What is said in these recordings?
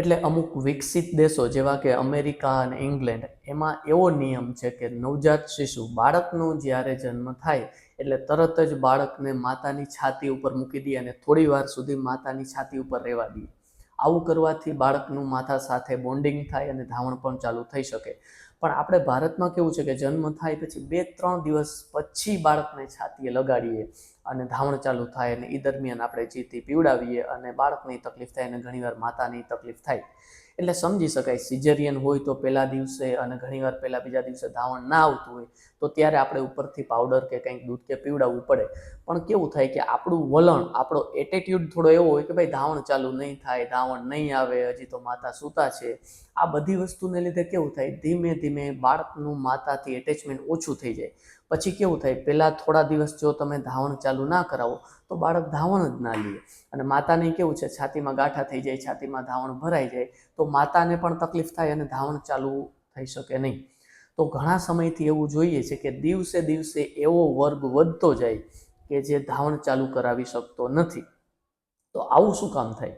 એટલે અમુક વિકસિત દેશો જેવા કે અમેરિકા અને ઇંગ્લેન્ડ, એમાં એવો નિયમ છે કે નવજાત શિશુ બાળકનો જ્યારે જન્મ થાય એટલે તરત જ બાળકને માતાની છાતી ઉપર મૂકી દે અને થોડી વાર સુધી માતાની છાતી ઉપર રહેવા દે. આવું કરવાથી બાળકનું માથા સાથે બોન્ડિંગ થાય અને ધાવણ પણ ચાલુ થઈ શકે. પણ આપણે ભારતમાં કેવું છે કે જન્મ થાય પછી બે ત્રણ દિવસ પછી બાળકને છાતીએ લગાડીએ. અને ધાવણ ચાલુ થાય અને એ દરમિયાન આપણે જીતી પીવડાવીએ અને બાળકની તકલીફ થાય અને ઘણીવાર માતાની તકલીફ થાય. એટલે સમજી શકાય સિઝેરિયન હોય તો પહેલા દિવસે અને ઘણીવાર પહેલા બીજા દિવસે ધાવણ ના આવતું હોય, તો ત્યારે આપણે ઉપરથી પાવડર કે કંઈક દૂધ કે પીવડાવવું પડે. પણ કેવું થાય કે આપણું વલણ, આપણો એટેટ્યુડ થોડો એવો હોય કે ભાઈ ધાવણ ચાલુ નહીં થાય, ધાવણ નહીં આવે, હજી તો માતા સૂતા છે. આ બધી વસ્તુને લીધે કેવું થાય, ધીમે ધીમે બાળકનું માતાથી એટેચમેન્ટ ઓછું થઈ જાય. પછી કેવું થાય, પહેલાં થોડા દિવસ જો તમે ધાવણ ચાલુ ના કરાવો તો બાળક ધાવણ જ ના લે. અને માતાને કેવું છે, છાતીમાં ગાંઠા થઈ જાય, છાતીમાં ધાવણ ભરાઈ જાય, તો માતાને પણ તકલીફ થાય અને ધાવણ ચાલુ થઈ શકે નહીં. તો ઘણા સમયથી એવું જોઈએ છે કે દિવસે દિવસે એવો વર્ગ વધતો જાય કે જે ધાવણ ચાલુ કરાવી શકતો નથી. તો આવું શું કામ થાય?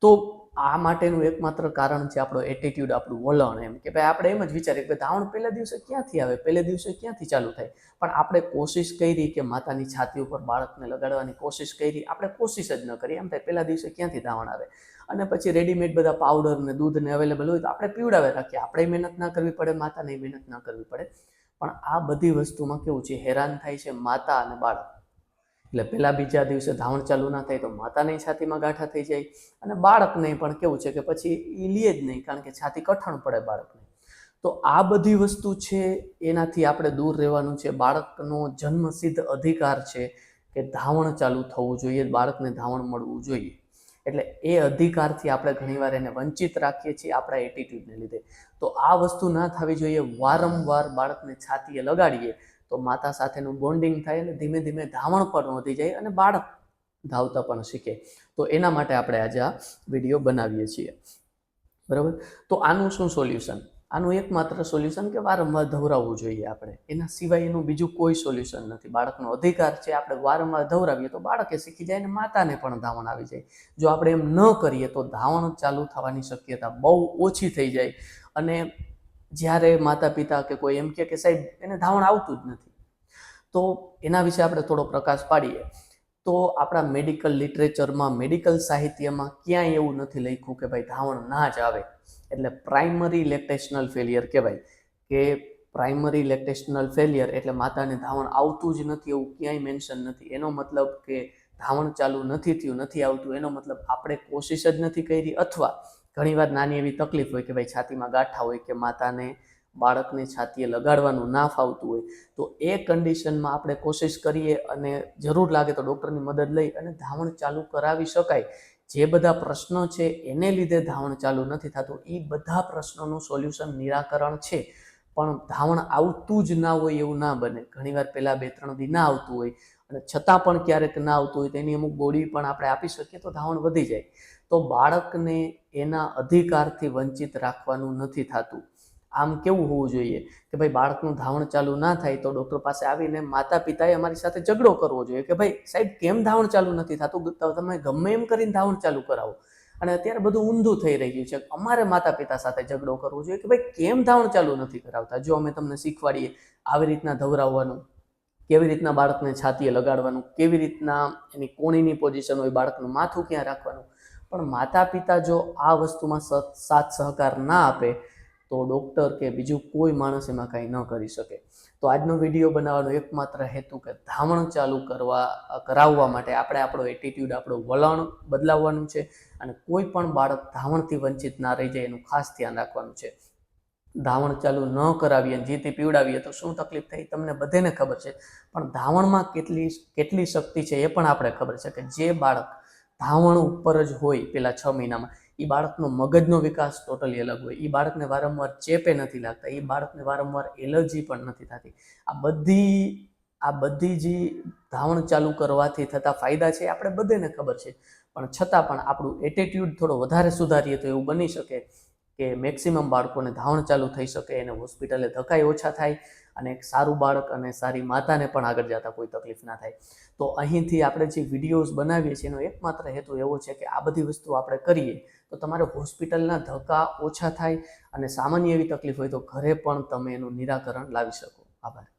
તો આ માટેનું એકમાત્ર કારણ છે આપણો એટીટ્યુડ આપણું વલણ એમ કે ભાઈ આપણે એમ જ વિચારીએ કે ધાવણ પહેલા દિવસે ક્યાંથી આવે? પહેલે દિવસે ક્યાંથી ચાલુ થાય? પણ આપણે કોશિશ કરી કે માતાની છાતી ઉપર બાળકને લગાડવાની કોશિશ કરી, આપણે કોશિશ જ ન કરી એમ થાય પહેલા દિવસે ક્યાંથી ધાવણ આવે? અને પછી રેડીમેડ બધા પાવડર ને દૂધને અવેલેબલ હોય તો આપણે પીવડાવે રાખીએ. આપણે મહેનત ના કરવી પડે, માતાને મહેનત ના કરવી પડે. પણ આ બધી વસ્તુમાં કેવું છે? હેરાન થાય છે માતા અને બાળક. એટલે પહેલાં બીજા દિવસે ધાવણ ચાલુ ના થાય તો માતાની છાતીમાં ગાંઠા થઈ જાય. અને બાળકને પણ કેવું છે કે પછી એ લે જ નહીં, કારણ કે છાતી કઠણ પડે બાળકને. તો આ બધી વસ્તુ છે, એનાથી આપણે દૂર રહેવાનું છે. બાળકનો જન્મસિદ્ધ અધિકાર છે કે ધાવણ ચાલુ થવું જોઈએ, બાળકને ધાવણ મળવું જોઈએ. એટલે એ અધિકારથી આપણે ઘણીવાર એને વંચિત રાખીએ છીએ આપણા એટીટ્યૂડને લીધે. તો આ વસ્તુ ના થવી જોઈએ. વારંવાર બાળકને છાતીએ લગાડીએ તો માતા સાથેનું બોન્ડિંગ થાય અને ધીમે ધીમે ધાવણ પણ વધી જાય અને બાળક ધાવતા પણ શીખે. તો એના માટે આપણે આજે આ વીડિયો બનાવીએ છીએ. બરાબર? તો આનું શું સોલ્યુશન આનું એકમાત્ર સોલ્યુશન કે વારંવાર ધવરાવવું જોઈએ આપણે. એના સિવાય એનું બીજું કોઈ સોલ્યુશન નથી. બાળકનો અધિકાર છે આપણે વારંવાર ધવરાવીએ તો બાળકે શીખી જાય અને માતાને પણ ધાવણ આવી જાય. જો આપણે એમ ન કરીએ તો ધાવણ ચાલુ થવાની શક્યતા બહુ ઓછી થઈ જાય અને જ્યારે માતા પિતા કે કોઈ એમ કે સાહેબ, એને ધાવણ આવતું જ નથી. તો એના વિશે આપણે થોડો પ્રકાશ પાડીએ. તો આપણા મેડિકલ લિટરેચરમાં, મેડિકલ સાહિત્યમાં ક્યાંય એવું નથી લખ્યું કે ભાઈ ધાવણ ના જ આવે. એટલે પ્રાઇમરી લેક્ટેશનલ ફેલિયર કહેવાય કે પ્રાઇમરી લેક્ટેશનલ ફેલિયર એટલે માતાને ધાવણ આવતું જ નથી એવું ક્યાંય મેન્શન નથી. એનો મતલબ કે ધાવણ ચાલુ નથી થયું, નથી આવતું, એનો મતલબ આપણે કોશિશ જ નથી કરી અથવા ઘણીવાર નાની એવી તકલીફ હોય કે ભાઈ છાતીમાં ગાંઠા હોય કે માતાને, બાળકને છાતીએ લગાડવાનું ના ફાવતું હોય, તો એ કન્ડિશનમાં આપણે કોશિશ કરીએ અને જરૂર લાગે તો ડૉક્ટરની મદદ લઈ અને ધાવણ ચાલુ કરાવી શકાય. જે બધા પ્રશ્નો છે એને લીધે ધાવણ ચાલુ નથી થતું. એ બધા પ્રશ્નોનું સોલ્યુશન નિરાકરણ છે. પણ ધાવણ આવતું જ ના હોય એવું ના બને. ઘણીવાર પહેલાં બે, ત્રણ દી ના આવતું હોય અને છતાં પણ ક્યારેક ના આવતું હોય તેની અમુક ગોળી પણ આપણે આપી શકીએ તો ધાવણ વધી જાય. તો બાળકને એના અધિકારથી વંચિત રાખવાનું નથી થતું. આમ કેવું હોવું જોઈએ કે ભાઈ બાળકનું ધાવણ ચાલુ ના થાય તો ડૉક્ટર પાસે આવીને માતા પિતાએ અમારી સાથે ઝઘડો કરવો જોઈએ કે ભાઈ સાહેબ, કેમ ધાવણ ચાલુ નથી થતું? તમે ગમે એમ કરીને ધાવણ ચાલુ કરાવો. અને અત્યારે બધું ઊંધું થઈ રહ્યું છે. અમારે માતા પિતા સાથે ઝઘડો કરવો જોઈએ કે ભાઈ કેમ ધાવણ ચાલુ નથી કરાવતા? જો અમે તમને શીખવાડીએ આવી રીતના ધવરાવવાનું, કેવી રીતના બાળકને છાતીએ લગાડવાનું, કેવી રીતના એની કોણીની પોઝિશન હોય બાળકનું માથું ક્યાં રાખવાનું પણ માતા પિતા જો આ વસ્તુમાં સાથ સહકાર ના આપે, તો ડૉક્ટર કે બીજું કોઈ માણસ એમાં કાંઈ ન કરી શકે. તો આજનો વીડિયો બનાવવાનો એકમાત્ર હેતુ કે ધાવણ ચાલુ કરવા કરાવવા માટે આપણે આપણો એટીટ્યૂડ આપણું વલણ બદલાવવાનું છે અને કોઈ પણ બાળક ધાવણથી વંચિત ના રહી જાય એનું ખાસ ધ્યાન રાખવાનું છે. ધાવણ ચાલુ ન કરાવીએ જીતી પીવડાવીએ તો શું તકલીફ થઈ તમને બધાને ખબર છે. પણ ધાવણમાં કેટલી કેટલી શક્તિ છે એ પણ આપણે ખબર છે કે જે બાળક ધાવણ ઉપર જ હોય પેલા છ મહિનામાં. એ બાળકનો મગજનો વિકાસ ટોટલી અલગ હોય. એ બાળકને વારંવાર ચેપે નથી લાગતા. એ બાળકને વારંવાર એલર્જી પણ નથી થતી. આ બધી આ બધી જે ધાવણ ચાલુ કરવાથી થતા ફાયદા છે આપણે બધાને ખબર છે. પણ છતાં પણ આપણું એટીટ્યૂડ થોડો વધારે સુધારીએ તો એવું બની શકે. કે મેક્સિમમ બાળકોને ધાવણ ચાલુ થઈ શકે, એને હોસ્પિટલે ધકાઈ ઓછા થાય અને એક સારું બાળક અને સારી માતાને પણ આગળ જતા કોઈ તકલીફ ના થાય. તો અહીંથી આપણે જે વિડીયોઝ બનાવીએ છીએ એનો એકમાત્ર હેતુ એવો છે કે આ બધી વસ્તુ આપણે કરીએ તો તમારે હોસ્પિટલના ધક્કા ઓછા થાય અને સામાન્ય એવી તકલીફ હોય તો ઘરે પણ તમે એનું નિરાકરણ લાવી શકો. આભાર.